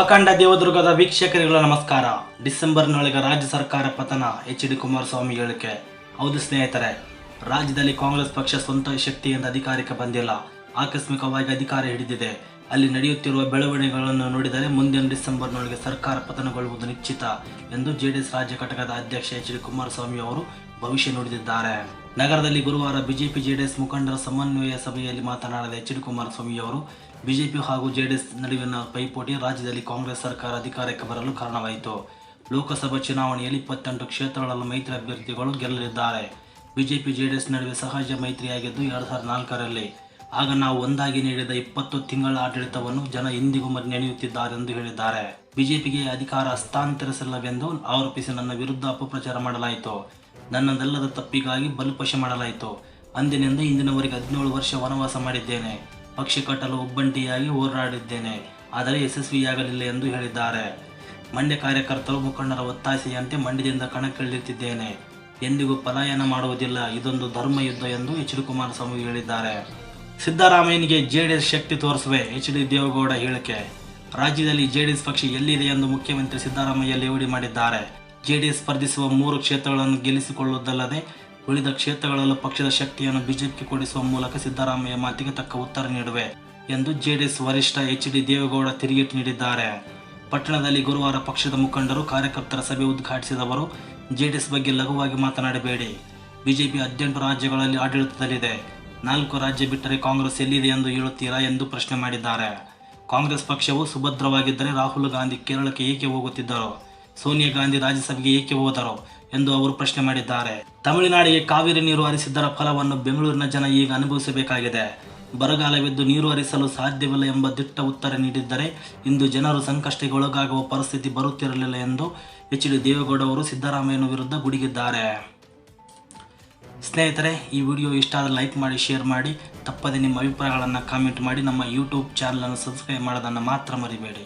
ಅಖಂಡ ದೇವದುರ್ಗದ ವೀಕ್ಷಕರಿಗಳ ನಮಸ್ಕಾರ. ಡಿಸೆಂಬರ್ನೊಳಗೆ ರಾಜ್ಯ ಸರ್ಕಾರ ಪತನ, ಎಚ್ ಡಿ ಕುಮಾರಸ್ವಾಮಿ ಹೇಳಿಕೆ. ಹೌದು ಸ್ನೇಹಿತರೆ, ರಾಜ್ಯದಲ್ಲಿ ಕಾಂಗ್ರೆಸ್ ಪಕ್ಷ ಸ್ವಂತ ಶಕ್ತಿಯಿಂದ ಅಧಿಕಾರಕ್ಕೆ ಬಂದಿಲ್ಲ. ಆಕಸ್ಮಿಕವಾಗಿ ಅಧಿಕಾರ ಹಿಡಿದಿದೆ. ಅಲ್ಲಿ ನಡೆಯುತ್ತಿರುವ ಬೆಳವಣಿಗೆಗಳನ್ನು ನೋಡಿದರೆ ಮುಂದಿನ ಡಿಸೆಂಬರ್ನೊಳಗೆ ಸರ್ಕಾರ ಪತನಗೊಳ್ಳುವುದು ನಿಶ್ಚಿತ ಎಂದು ಜೆಡಿಎಸ್ ರಾಜ್ಯ ಘಟಕದ ಅಧ್ಯಕ್ಷ ಎಚ್ ಡಿ ಕುಮಾರಸ್ವಾಮಿ ಅವರು ಭವಿಷ್ಯ ನುಡಿದಿದ್ದಾರೆ. ನಗರದಲ್ಲಿ ಗುರುವಾರ ಬಿಜೆಪಿ ಜೆಡಿಎಸ್ ಮುಖಂಡರ ಸಮನ್ವಯ ಸಭೆಯಲ್ಲಿ ಮಾತನಾಡಿದ ಎಚ್ ಡಿ ಕುಮಾರಸ್ವಾಮಿ ಅವರು, ಬಿಜೆಪಿ ಹಾಗೂ ಜೆಡಿಎಸ್ ನಡುವಿನ ಪೈಪೋಟಿ ರಾಜ್ಯದಲ್ಲಿ ಕಾಂಗ್ರೆಸ್ ಸರ್ಕಾರ ಅಧಿಕಾರಕ್ಕೆ ಬರಲು ಕಾರಣವಾಯಿತು. ಲೋಕಸಭಾ ಚುನಾವಣೆಯಲ್ಲಿ ಇಪ್ಪತ್ತೆಂಟು ಕ್ಷೇತ್ರಗಳಲ್ಲಿ ಮೈತ್ರಿ ಅಭ್ಯರ್ಥಿಗಳು ಗೆಲ್ಲಲಿದ್ದಾರೆ. ಬಿಜೆಪಿ, ಜೆಡಿಎಸ್ ನಡುವೆ ಸಹಜ ಮೈತ್ರಿಯಾಗಿದ್ದು ಎರಡು ಸಾವಿರದ ನಾಲ್ಕರಲ್ಲಿ ಆಗ ನಾವು ಒಂದಾಗಿ ನೀಡಿದ ಇಪ್ಪತ್ತು ತಿಂಗಳ ಆಡಳಿತವನ್ನು ಜನ ಇಂದಿಗೂ ಮರು ನೆನೆಯುತ್ತಿದ್ದಾರೆ ಎಂದು ಹೇಳಿದ್ದಾರೆ. ಬಿಜೆಪಿಗೆ ಅಧಿಕಾರ ಹಸ್ತಾಂತರಿಸಲ್ಲವೆಂದು ಆರೋಪಿಸಿ ನನ್ನ ವಿರುದ್ಧ ಅಪಪ್ರಚಾರ ಮಾಡಲಾಯಿತು. ನನ್ನದಲ್ಲದ ತಪ್ಪಿಗಾಗಿ ಬಲುಪಶ ಮಾಡಲಾಯಿತು. ಅಂದಿನಿಂದ ಇಂದಿನವರೆಗೆ ಹದಿನೇಳು ವರ್ಷ ವನವಾಸ ಮಾಡಿದ್ದೇನೆ. ಪಕ್ಷ ಕಟ್ಟಲು ಒಬ್ಬಂಟಿಯಾಗಿ ಹೋರಾಡಿದ್ದೇನೆ. ಆದರೆ ಯಶಸ್ವಿಯಾಗಲಿಲ್ಲ ಎಂದು ಹೇಳಿದ್ದಾರೆ. ಮಂಡ್ಯ ಕಾರ್ಯಕರ್ತರು ಮುಖಂಡರ ಒತ್ತಾಸೆಯಂತೆ ಮಂಡ್ಯದಿಂದ ಕಣಕ್ಕಿಳಿಯುತ್ತಿದ್ದೇನೆ. ಎಂದಿಗೂ ಪಲಾಯನ ಮಾಡುವುದಿಲ್ಲ. ಇದೊಂದು ಧರ್ಮ ಯುದ್ಧ ಎಂದು ಎಚ್ ಡಿ ಕುಮಾರಸ್ವಾಮಿ ಹೇಳಿದ್ದಾರೆ. ಸಿದ್ದರಾಮಯ್ಯನಿಗೆ ಜೆಡಿಎಸ್ ಶಕ್ತಿ ತೋರಿಸುವೆ, ಎಚ್ ಡಿ ದೇವೇಗೌಡ ಹೇಳಿಕೆ. ರಾಜ್ಯದಲ್ಲಿ ಜೆಡಿಎಸ್ ಪಕ್ಷ ಎಲ್ಲಿದೆ ಎಂದು ಮುಖ್ಯಮಂತ್ರಿ ಸಿದ್ದರಾಮಯ್ಯ ಲೇವಡಿ ಮಾಡಿದ್ದಾರೆ. ಜೆಡಿಎಸ್ ಸ್ಪರ್ಧಿಸುವ ಮೂರು ಕ್ಷೇತ್ರಗಳನ್ನು ಗೆಲ್ಲಿಸಿಕೊಳ್ಳುವುದಲ್ಲದೆ, ಉಳಿದ ಕ್ಷೇತ್ರಗಳಲ್ಲೂ ಪಕ್ಷದ ಶಕ್ತಿಯನ್ನು ಬಿಜೆಪಿಗೆ ಕೊಡಿಸುವ ಮೂಲಕ ಸಿದ್ದರಾಮಯ್ಯ ಮಾತಿಗೆ ತಕ್ಕ ಉತ್ತರ ನೀಡುವೆ ಎಂದು ಜೆಡಿಎಸ್ ವರಿಷ್ಠ ಎಚ್ ಡಿ ದೇವೇಗೌಡ ತಿರುಗೇಟು ನೀಡಿದ್ದಾರೆ. ಪಟ್ಟಣದಲ್ಲಿ ಗುರುವಾರ ಪಕ್ಷದ ಮುಖಂಡರು, ಕಾರ್ಯಕರ್ತರ ಸಭೆ ಉದ್ಘಾಟಿಸಿದವರು, ಜೆಡಿಎಸ್ ಬಗ್ಗೆ ಲಘುವಾಗಿ ಮಾತನಾಡಬೇಡಿ. ಬಿಜೆಪಿ ಹದಿನೆಂಟು ರಾಜ್ಯಗಳಲ್ಲಿ ಆಡಳಿತದಲ್ಲಿದೆ. ನಾಲ್ಕು ರಾಜ್ಯ ಬಿಟ್ಟರೆ ಕಾಂಗ್ರೆಸ್ ಎಲ್ಲಿದೆ ಎಂದು ಹೇಳುತ್ತೀರಾ ಎಂದು ಪ್ರಶ್ನೆ ಮಾಡಿದ್ದಾರೆ. ಕಾಂಗ್ರೆಸ್ ಪಕ್ಷವು ಸುಭದ್ರವಾಗಿದ್ದರೆ ರಾಹುಲ್ ಗಾಂಧಿ ಕೇರಳಕ್ಕೆ ಏಕೆ ಹೋಗುತ್ತಿದ್ದರು? ಸೋನಿಯಾ ಗಾಂಧಿ ರಾಜ್ಯಸಭೆಗೆ ಏಕೆ ಹೋದರು? ಎಂದು ಅವರು ಪ್ರಶ್ನೆ ಮಾಡಿದ್ದಾರೆ. ತಮಿಳುನಾಡಿಗೆ ಕಾವೇರಿ ನೀರು ಹರಿಸಿದ್ದರ ಫಲವನ್ನು ಬೆಂಗಳೂರಿನ ಜನ ಈಗ ಅನುಭವಿಸಬೇಕಾಗಿದೆ. ಬರಗಾಲವಿದ್ದು ನೀರು ಹರಿಸಲು ಸಾಧ್ಯವಿಲ್ಲ ಎಂಬ ದಿಟ್ಟ ಉತ್ತರ ನೀಡಿದ್ದರೆ ಇಂದು ಜನರು ಸಂಕಷ್ಟಕ್ಕೆ ಒಳಗಾಗುವ ಪರಿಸ್ಥಿತಿ ಬರುತ್ತಿರಲಿಲ್ಲ ಎಂದು ಎಚ್ ಡಿ ದೇವೇಗೌಡ ಅವರು ಸಿದ್ದರಾಮಯ್ಯನ ವಿರುದ್ಧ ಗುಡುಗಿದ್ದಾರೆ. ಸ್ನೇಹಿತರೆ, ಈ ವಿಡಿಯೋ ಇಷ್ಟ ಆದರೆ ಲೈಕ್ ಮಾಡಿ ಶೇರ್ ಮಾಡಿ, ತಪ್ಪದೆ ನಿಮ್ಮ ಅಭಿಪ್ರಾಯಗಳನ್ನು ಕಾಮೆಂಟ್ ಮಾಡಿ, ನಮ್ಮ ಯೂಟ್ಯೂಬ್ ಚಾನಲನ್ನು ಸಬ್ಸ್ಕ್ರೈಬ್ ಮಾಡೋದನ್ನು ಮಾತ್ರ ಮರಿಬೇಡಿ.